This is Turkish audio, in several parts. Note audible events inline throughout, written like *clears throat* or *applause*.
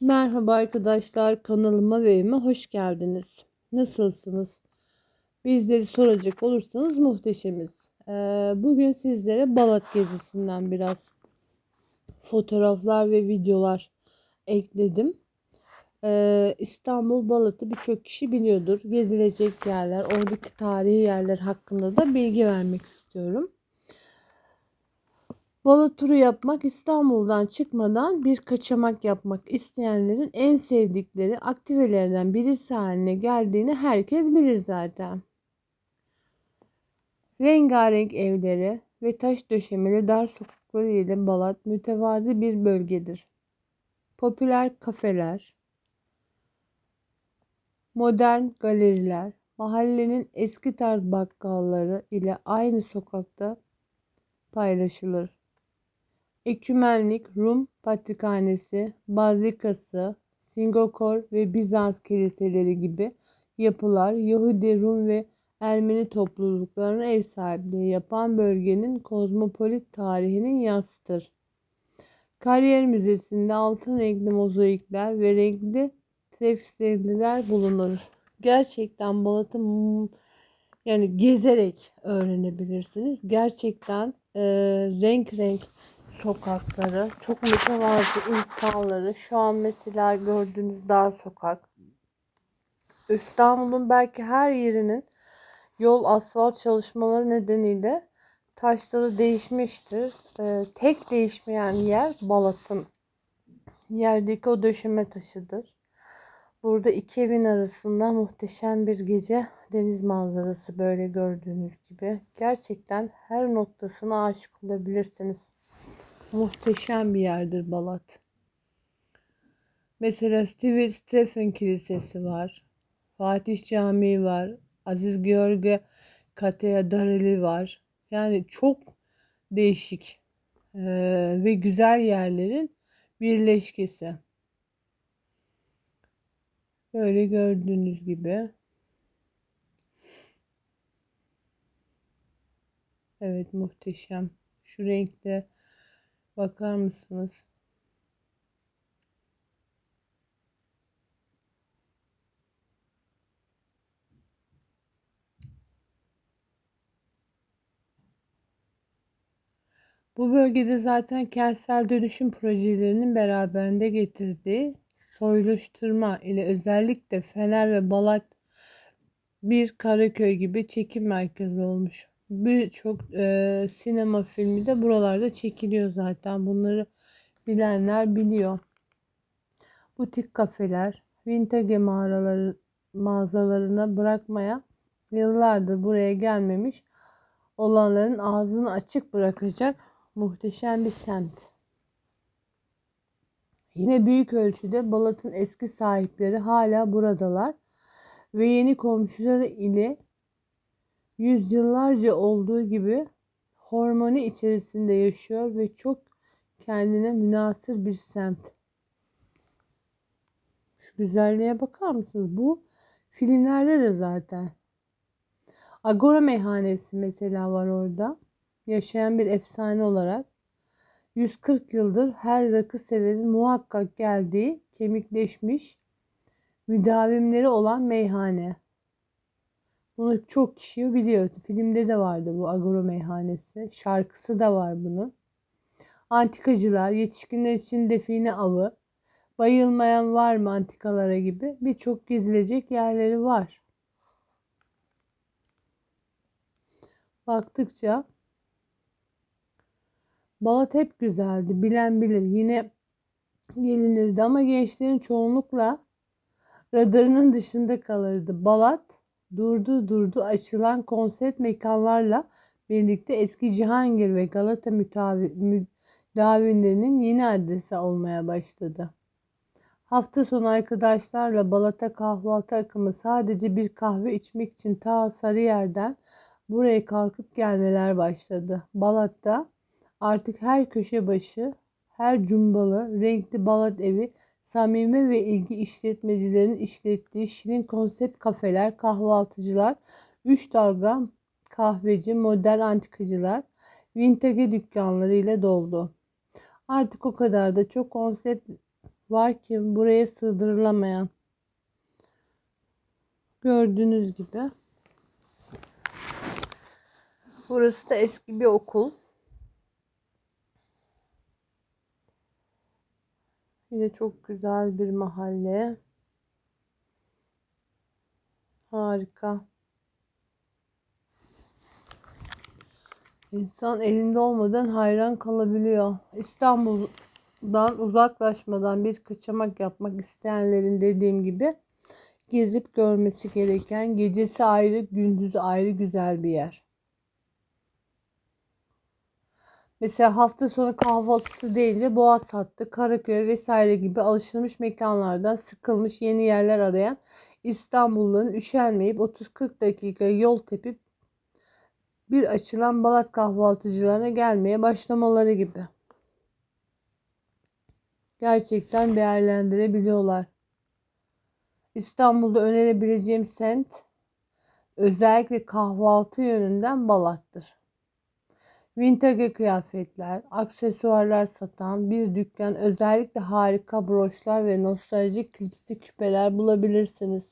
Merhaba arkadaşlar kanalıma ve evime hoş geldiniz. Nasılsınız? Bizleri soracak olursanız muhteşemiz. Ee, bugün sizlere Balat gezisinden biraz fotoğraflar ve videolar ekledim. Ee, İstanbul Balat'ı birçok kişi biliyordur. Gezilecek yerler, oradaki tarihi yerler hakkında da bilgi vermek istiyorum. Balık turu yapmak İstanbul'dan çıkmadan bir kaçamak yapmak isteyenlerin en sevdikleri aktivitelerden birisi haline geldiğini herkes bilir zaten. Rengarenk evleri ve taş döşemeli dar sokakları ile Balat mütevazi bir bölgedir. Popüler kafeler, modern galeriler, mahallenin eski tarz bakkalları ile aynı sokakta paylaşılır. Ekümenlik Rum Patrikhanesi, Bazilikası, Singokor ve Bizans kiliseleri gibi yapılar Yahudi, Rum ve Ermeni topluluklarına ev sahipliği yapan bölgenin kozmopolit tarihinin yansıtır. Kariyer Müzesi'nde altın renkli mozaikler ve renkli tefsirliler bulunur. Gerçekten Balat'ı yani gezerek öğrenebilirsiniz. Gerçekten e, renk renk sokakları, çok mütevazı insanları. Şu an mesela gördüğünüz dar sokak. İstanbul'un belki her yerinin yol asfalt çalışmaları nedeniyle taşları değişmiştir. Ee, tek değişmeyen yer Balat'ın yerdeki o döşeme taşıdır. Burada iki evin arasında muhteşem bir gece deniz manzarası böyle gördüğünüz gibi. Gerçekten her noktasına aşık olabilirsiniz. Muhteşem bir yerdir Balat. Mesela Steve Stephen Kilisesi var. Fatih Camii var. Aziz George Katedrali var. Yani çok değişik ee, ve güzel yerlerin birleşkesi. Böyle gördüğünüz gibi. Evet muhteşem. Şu renkte Bakar mısınız? Bu bölgede zaten kentsel dönüşüm projelerinin beraberinde getirdiği soyluşturma ile özellikle Fener ve Balat bir Karaköy gibi çekim merkezi olmuş birçok e, sinema filmi de buralarda çekiliyor zaten. Bunları bilenler biliyor. Butik kafeler, vintage mağaraları mağazalarına bırakmaya yıllardır buraya gelmemiş olanların ağzını açık bırakacak muhteşem bir semt. Yine büyük ölçüde Balat'ın eski sahipleri hala buradalar ve yeni komşuları ile yüzyıllarca olduğu gibi hormoni içerisinde yaşıyor ve çok kendine münasır bir semt. Şu güzelliğe bakar mısınız? Bu filmlerde de zaten. Agora meyhanesi mesela var orada. Yaşayan bir efsane olarak. 140 yıldır her rakı severin muhakkak geldiği kemikleşmiş müdavimleri olan meyhane. Bunu çok kişi biliyor. Filmde de vardı bu Agoro Meyhanesi. Şarkısı da var bunun. Antikacılar, yetişkinler için define avı, bayılmayan var mı antikalara gibi birçok gezilecek yerleri var. Baktıkça Balat hep güzeldi. Bilen bilir. Yine gelinirdi ama gençlerin çoğunlukla radarının dışında kalırdı. Balat durdu durdu açılan konsept mekanlarla birlikte eski Cihangir ve Galata müdavimlerinin yeni adresi olmaya başladı. Hafta sonu arkadaşlarla Balata kahvaltı akımı sadece bir kahve içmek için ta Sarıyer'den buraya kalkıp gelmeler başladı. Balat'ta artık her köşe başı, her cumbalı, renkli Balat evi samimi ve ilgi işletmecilerin işlettiği şirin konsept kafeler, kahvaltıcılar, üç dalga kahveci, modern antikacılar, vintage dükkanları ile doldu. Artık o kadar da çok konsept var ki buraya sığdırılamayan. Gördüğünüz gibi. Burası da eski bir okul. Yine çok güzel bir mahalle. Harika. İnsan elinde olmadan hayran kalabiliyor. İstanbul'dan uzaklaşmadan bir kaçamak yapmak isteyenlerin dediğim gibi gezip görmesi gereken gecesi ayrı gündüzü ayrı güzel bir yer. Mesela hafta sonu kahvaltısı deyince Boğaz hattı, Karaköy vesaire gibi alışılmış mekanlardan sıkılmış yeni yerler arayan İstanbulluların üşenmeyip 30-40 dakika yol tepip bir açılan Balat kahvaltıcılarına gelmeye başlamaları gibi. Gerçekten değerlendirebiliyorlar. İstanbul'da önerebileceğim semt özellikle kahvaltı yönünden Balat'tır. Vintage kıyafetler, aksesuarlar satan bir dükkan özellikle harika broşlar ve nostaljik klipsli küpeler bulabilirsiniz.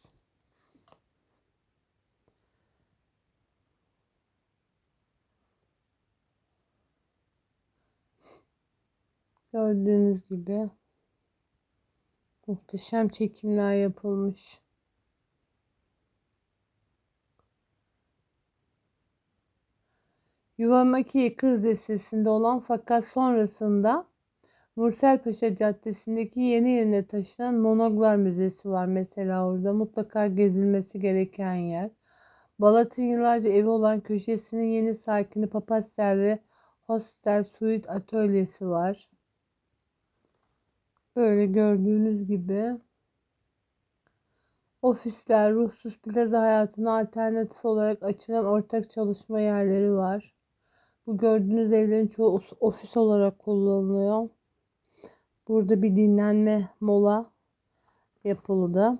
Gördüğünüz gibi muhteşem çekimler yapılmış. Yuvamaki Kız Lisesi'nde olan fakat sonrasında Nursel Paşa Caddesi'ndeki yeni yerine taşınan Monoglar Müzesi var mesela orada. Mutlaka gezilmesi gereken yer. Balat'ın yıllarca evi olan köşesinin yeni sakini Papasyal ve Hostel Suite Atölyesi var. Böyle gördüğünüz gibi ofisler, ruhsuz plaza hayatına alternatif olarak açılan ortak çalışma yerleri var. Bu gördüğünüz evlerin çoğu ofis olarak kullanılıyor. Burada bir dinlenme mola yapıldı.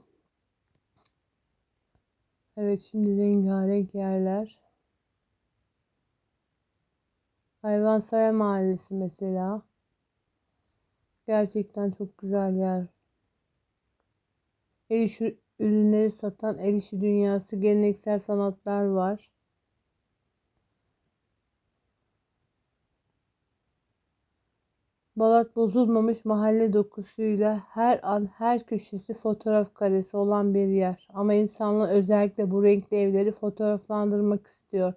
Evet şimdi rengarenk yerler. Hayvansaya Mahallesi mesela. Gerçekten çok güzel yer. El işi ürünleri satan el işi dünyası geleneksel sanatlar var. Balat bozulmamış mahalle dokusuyla her an her köşesi fotoğraf karesi olan bir yer. Ama insanlar özellikle bu renkli evleri fotoğraflandırmak istiyor.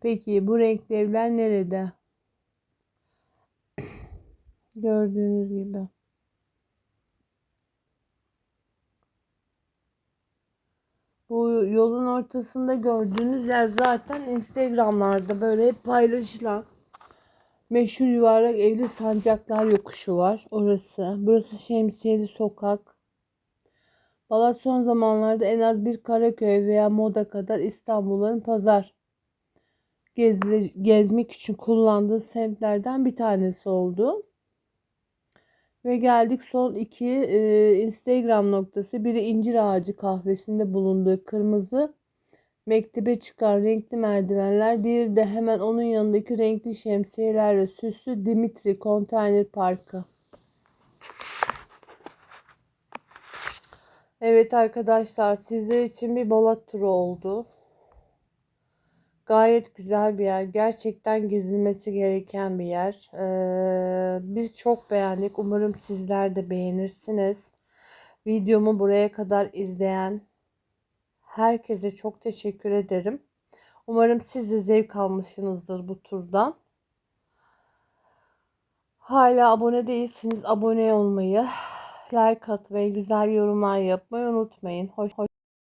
Peki bu renkli evler nerede? *clears throat* Gördüğünüz gibi. Bu yolun ortasında gördüğünüz yer zaten Instagram'larda böyle hep paylaşılan meşhur yuvarlak evli sancaklar yokuşu var. Orası. Burası Şemsiyeli Sokak. Balat son zamanlarda en az bir Karaköy veya Moda kadar İstanbul'un pazar gezle, gezmek için kullandığı semtlerden bir tanesi oldu. Ve geldik son iki e, Instagram noktası. Biri incir ağacı kahvesinde bulunduğu kırmızı mektebe çıkan renkli merdivenler. Diğeri de hemen onun yanındaki renkli şemsiyelerle süslü Dimitri Konteyner Parkı. Evet arkadaşlar sizler için bir Balat turu oldu. Gayet güzel bir yer. Gerçekten gezilmesi gereken bir yer. Ee, biz çok beğendik. Umarım sizler de beğenirsiniz. Videomu buraya kadar izleyen herkese çok teşekkür ederim. Umarım siz de zevk almışsınızdır bu turdan. Hala abone değilsiniz abone olmayı, like atmayı, güzel yorumlar yapmayı unutmayın. Hoş, hoş